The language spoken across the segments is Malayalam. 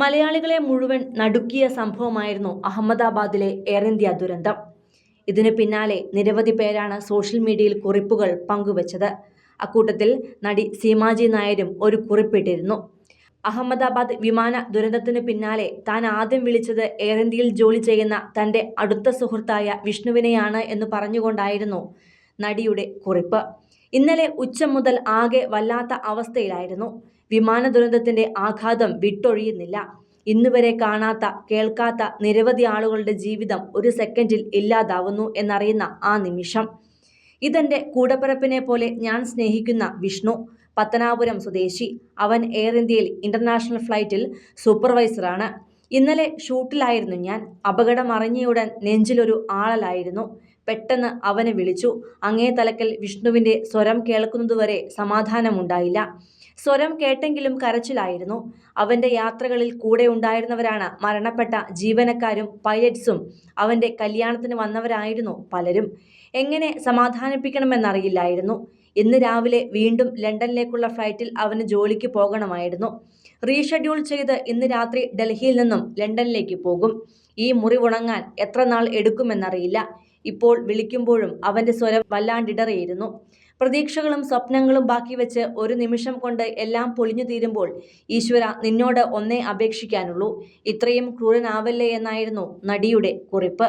മലയാളികളെ മുഴുവൻ നടുക്കിയ സംഭവമായിരുന്നു അഹമ്മദാബാദിലെ എയർ ഇന്ത്യ ദുരന്തം. ഇതിന് പിന്നാലെ നിരവധി പേരാണ് സോഷ്യൽ മീഡിയയിൽ കുറിപ്പുകൾ പങ്കുവച്ചത്. അക്കൂട്ടത്തിൽ നടി സീമാജി നായരും ഒരു കുറിപ്പിട്ടിരുന്നു. അഹമ്മദാബാദ് വിമാന ദുരന്തത്തിന് പിന്നാലെ താൻ ആദ്യം വിളിച്ചത് എയർ ഇന്ത്യയിൽ ജോലി ചെയ്യുന്ന തന്റെ അടുത്ത സുഹൃത്തായ വിഷ്ണുവിനെയാണ് എന്ന് പറഞ്ഞുകൊണ്ടായിരുന്നു നടിയുടെ കുറിപ്പ്. ഇന്നലെ ഉച്ച മുതൽ ആകെ വല്ലാത്ത അവസ്ഥയിലായിരുന്നു. വിമാന ദുരന്തത്തിന്റെ ആഘാതം വിട്ടൊഴിയുന്നില്ല. ഇന്നുവരെ കാണാത്ത കേൾക്കാത്ത നിരവധി ആളുകളുടെ ജീവിതം ഒരു സെക്കൻഡിൽ ഇല്ലാതാവുന്നു എന്നറിയുന്ന ആ നിമിഷം. ഇതെന്റെ കൂടപ്പിറപ്പിനെ പോലെ ഞാൻ സ്നേഹിക്കുന്ന വിഷ്ണു പത്തനാപുരം സ്വദേശി. അവൻ എയർ ഇന്ത്യയിൽ ഇന്റർനാഷണൽ ഫ്ലൈറ്റിൽ സൂപ്പർവൈസറാണ്. ഇന്നലെ ഷൂട്ടിലായിരുന്നു ഞാൻ. അപകടം അറിഞ്ഞയുടൻ നെഞ്ചിലൊരു ആളലായിരുന്നു. പെട്ടെന്ന് അവനെ വിളിച്ചു. അങ്ങേ തലക്കൽ വിഷ്ണുവിന്റെ സ്വരം കേൾക്കുന്നതുവരെ സമാധാനമുണ്ടായില്ല. സ്വരം കേട്ടെങ്കിലും കരച്ചിലായിരുന്നു. അവന്റെ യാത്രകളിൽ കൂടെ ഉണ്ടായിരുന്നവരാണ് മരണപ്പെട്ട ജീവനക്കാരും പൈലറ്റ്സും. അവന്റെ കല്യാണത്തിന് വന്നവരായിരുന്നു പലരും. എങ്ങനെ സമാധാനിപ്പിക്കണമെന്നറിയില്ലായിരുന്നു. ഇന്ന് രാവിലെ വീണ്ടും ലണ്ടനിലേക്കുള്ള ഫ്ലൈറ്റിൽ അവന് ജോലിക്ക് പോകണമായിരുന്നു. റീഷെഡ്യൂൾ ചെയ്ത് ഇന്ന് രാത്രി ഡൽഹിയിൽ നിന്നും ലണ്ടനിലേക്ക് പോകും. ഈ മുറിവുണങ്ങാൻ എത്ര നാൾ എടുക്കുമെന്നറിയില്ല. ഇപ്പോൾ വിളിക്കുമ്പോഴും അവന്റെ സ്വരം വല്ലാണ്ടിടറിയിരുന്നു. പ്രതീക്ഷകളും സ്വപ്നങ്ങളും ബാക്കി വെച്ച് ഒരു നിമിഷം കൊണ്ട് എല്ലാം പൊളിഞ്ഞു തീരുമ്പോൾ ഈശ്വര നിന്നോട് ഒന്നേ അപേക്ഷിക്കാനുള്ളൂ. ഇത്രയും ക്രൂരനാവല്ലേ എന്നായിരുന്നു നടിയുടെ കുറിപ്പ്.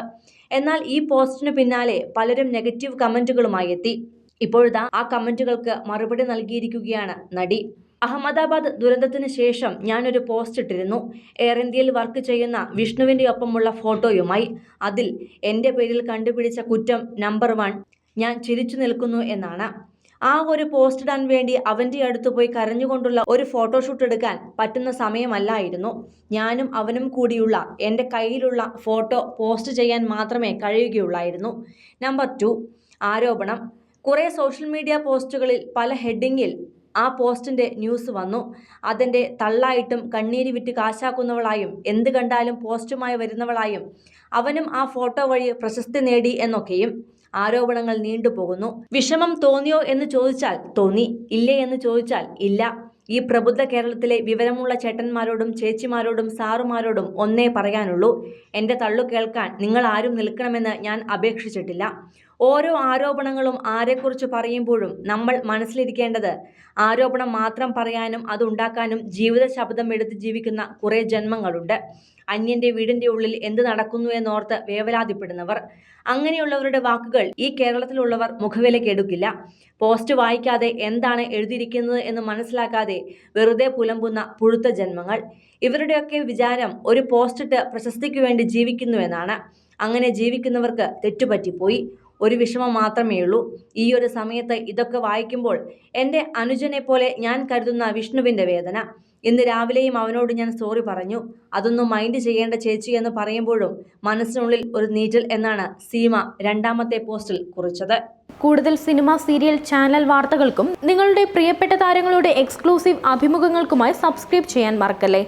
എന്നാൽ ഈ പോസ്റ്റിനു പിന്നാലെ പലരും നെഗറ്റീവ് കമന്റുകളുമായി എത്തി. ഇപ്പോഴിതാ ആ കമന്റുകൾക്ക് മറുപടി നൽകിയിരിക്കുകയാണ് നടി. അഹമ്മദാബാദ് ദുരന്തത്തിന് ശേഷം ഞാനൊരു പോസ്റ്റ് ഇട്ടിരുന്നു. എയർ ഇന്ത്യയിൽ വർക്ക് ചെയ്യുന്ന വിഷ്ണുവിന്റെ ഒപ്പമുള്ള ഫോട്ടോയുമായി. അതിൽ എന്റെ പേരിൽ കണ്ടുപിടിച്ച കുറ്റം നമ്പർ വൺ ഞാൻ ചിരിച്ചു നിൽക്കുന്നു എന്നാണ്. ആ ഒരു പോസ്റ്റ് ഇടാൻ വേണ്ടി അവന്റെ അടുത്ത് പോയി കരഞ്ഞുകൊണ്ടുള്ള ഒരു ഫോട്ടോഷൂട്ട് എടുക്കാൻ പറ്റുന്ന സമയമല്ലായിരുന്നു. ഞാനും അവനും കൂടിയുള്ള എന്റെ കയ്യിലുള്ള ഫോട്ടോ പോസ്റ്റ് ചെയ്യാൻ മാത്രമേ കഴിയുകയുള്ളായിരുന്നു. നമ്പർ ടു ആരോപണം. കുറേ സോഷ്യൽ മീഡിയ പോസ്റ്റുകളിൽ പല ഹെഡിങ്ങിൽ ആ പോസ്റ്റിന്റെ ന്യൂസ് വന്നു. അതിന്റെ തള്ളായിട്ടും കണ്ണീര് വിറ്റ് കാശാക്കുന്നവളായും എന്ത് കണ്ടാലും പോസ്റ്റുമായി വരുന്നവളായും അവനും ആ ഫോട്ടോ വഴി പ്രശസ്തി നേടി എന്നൊക്കെയും ആരോപണങ്ങൾ നീണ്ടുപോകുന്നു വിഷമം തോന്നിയോ എന്ന് ചോദിച്ചാൽ തോന്നി. ഇല്ലേ എന്ന് ചോദിച്ചാൽ ഇല്ല. ഈ പ്രബുദ്ധ കേരളത്തിലെ വിവരമുള്ള ചേട്ടന്മാരോടും ചേച്ചിമാരോടും സാറുമാരോടും ഒന്നേ പറയാനുള്ളൂ. എന്റെ തള്ളു കേൾക്കാൻ നിങ്ങൾ ആരും നിൽക്കണമെന്ന് ഞാൻ അപേക്ഷിച്ചിട്ടില്ല. ഓരോ ആരോപണങ്ങളും ആരെക്കുറിച്ച് പറയുമ്പോഴും നമ്മൾ മനസ്സിലിരിക്കേണ്ടത് ആരോപണം മാത്രം പറയാനും അതുണ്ടാക്കാനും ജീവിത ശബ്ദം എടുത്ത് ജീവിക്കുന്ന കുറേ ജന്മങ്ങളുണ്ട്. അന്യന്റെ വീടിന്റെ ഉള്ളിൽ എന്ത് നടക്കുന്നു എന്നോർത്ത് വേവലാതിപ്പെടുന്നവർ. അങ്ങനെയുള്ളവരുടെ വാക്കുകൾ ഈ കേരളത്തിലുള്ളവർ മുഖവിലയ്ക്ക് എടുക്കില്ല. പോസ്റ്റ് വായിക്കാതെ എന്താണ് എഴുതിയിരിക്കുന്നത് എന്ന് മനസ്സിലാക്കാതെ വെറുതെ പുലമ്പുന്ന പുഴുത്ത ജന്മങ്ങൾ. ഇവരുടെയൊക്കെ വിചാരം ഒരു പോസ്റ്റിട്ട് പ്രശസ്തിക്ക് വേണ്ടി ജീവിക്കുന്നു എന്നാണ്. അങ്ങനെ ജീവിക്കുന്നവർക്ക് തെറ്റുപറ്റിപ്പോയി. ഒരു വിഷമം മാത്രമേ ഉള്ളൂ. ഈ ഒരു സമയത്ത് ഇതൊക്കെ വായിക്കുമ്പോൾ എന്റെ അനുജനെ പോലെ ഞാൻ കരുതുന്ന വിഷ്ണുവിന്റെ വേദന. ഇന്ന് രാവിലെയും അവനോട് ഞാൻ സോറി പറഞ്ഞു. അതൊന്നും മൈൻഡ് ചെയ്യേണ്ട ചേച്ചി എന്ന് പറയുമ്പോഴും മനസ്സിനുള്ളിൽ ഒരു നീറ്റൽ എന്നാണ് സീമ രണ്ടാമത്തെ പോസ്റ്റിൽ കുറിച്ചത്. കൂടുതൽ സിനിമ സീരിയൽ ചാനൽ വാർത്തകൾക്കും നിങ്ങളുടെ പ്രിയപ്പെട്ട താരങ്ങളുടെ എക്സ്ക്ലൂസീവ് അഭിമുഖങ്ങൾക്കുമായി സബ്സ്ക്രൈബ് ചെയ്യാൻ മറക്കല്ലേ?